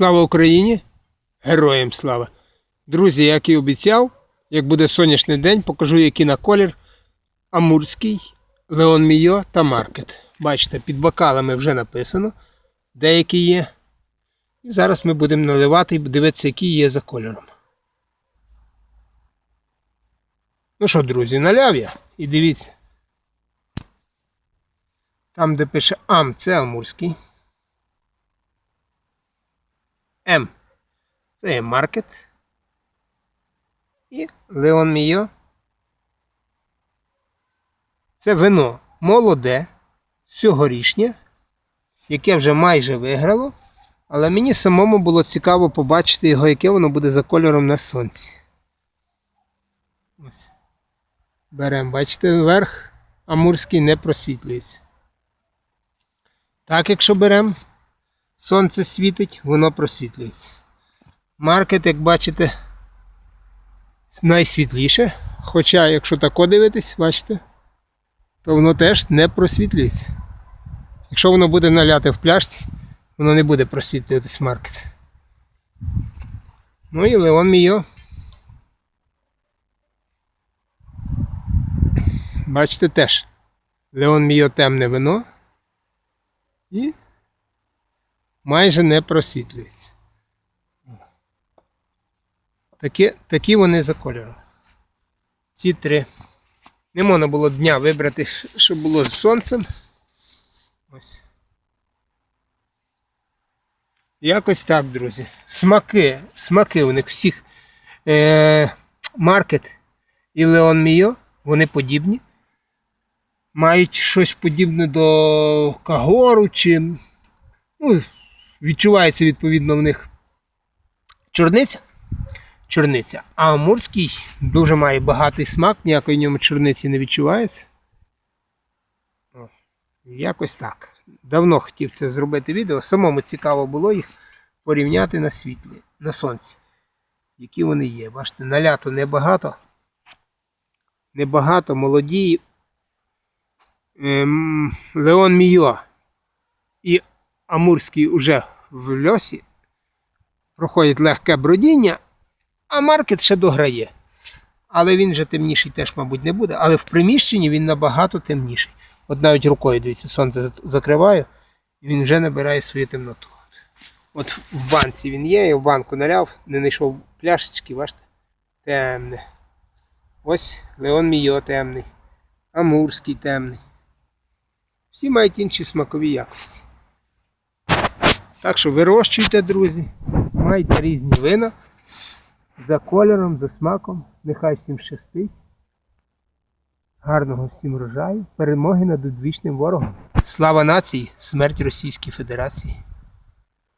Слава Україні! Героям слава! Друзі, як і обіцяв, як буде сонячний день, покажу, який на колір Амурський, Леон Мійо та Маркет. Бачите, під бокалами вже написано, деякі є. І зараз ми будемо наливати і дивитися, які є за кольором. Ну що, друзі, наляв я і дивіться. Там, де пише Ам, це Амурський. М. Це є маркет. І Леон Мійо. Це вино молоде, сьогорічнє, яке вже майже виграло. Але мені самому було цікаво побачити його, яке воно буде за кольором на сонці. Ось. Беремо, бачите, вверх Амурський не просвітлюється. Так, якщо беремо, сонце світить, воно просвітлюється. Маркет, як бачите, найсвітліше. Хоча, якщо тако дивитись, бачите, то воно теж не просвітлюється. Якщо воно буде наляти в пляшці, воно не буде просвітлюватись маркет. Ну і Леон Мійо. Бачите теж. Леон Мійо темне вино. І майже не просвітлюється. Такі, такі вони за кольором. Ці три. Не можна було дня вибрати, щоб було з сонцем. Ось. Якось так, друзі. Смаки, смаки у них всіх е, Маркет і Леон Мійо, вони подібні. Мають щось подібне до Кагору, чи ну, відчувається відповідно в них чорниця. Чорниця. А Амурський дуже має багатий смак, ніякої в ньому чорниці не відчувається. О, Якось так. Давно хотів це зробити відео. Самому цікаво було їх порівняти на світлі, на сонці. Які вони є. Бачите, на лято небагато. Небагато, молоді. Ем, Леон Мійо і Амурський уже в льосі. Проходить легке бродіння, а маркет ще дограє. Але він вже темніший теж, мабуть, не буде. Але в приміщенні він набагато темніший. От навіть рукою, дивіться, сонце закриваю, і він вже набирає свою темноту. От в банці він є, я в банку наляв, не знайшов пляшечки, бачите? Темне. Ось Леон Мійо темний, Амурський темний. Всі мають інші смакові якості. Так що вирощуйте, друзі, майте різні вина за кольором, за смаком. Нехай всім щастить. Гарного всім врожаю, перемоги над одвічним ворогом. Слава нації, смерть Російській Федерації.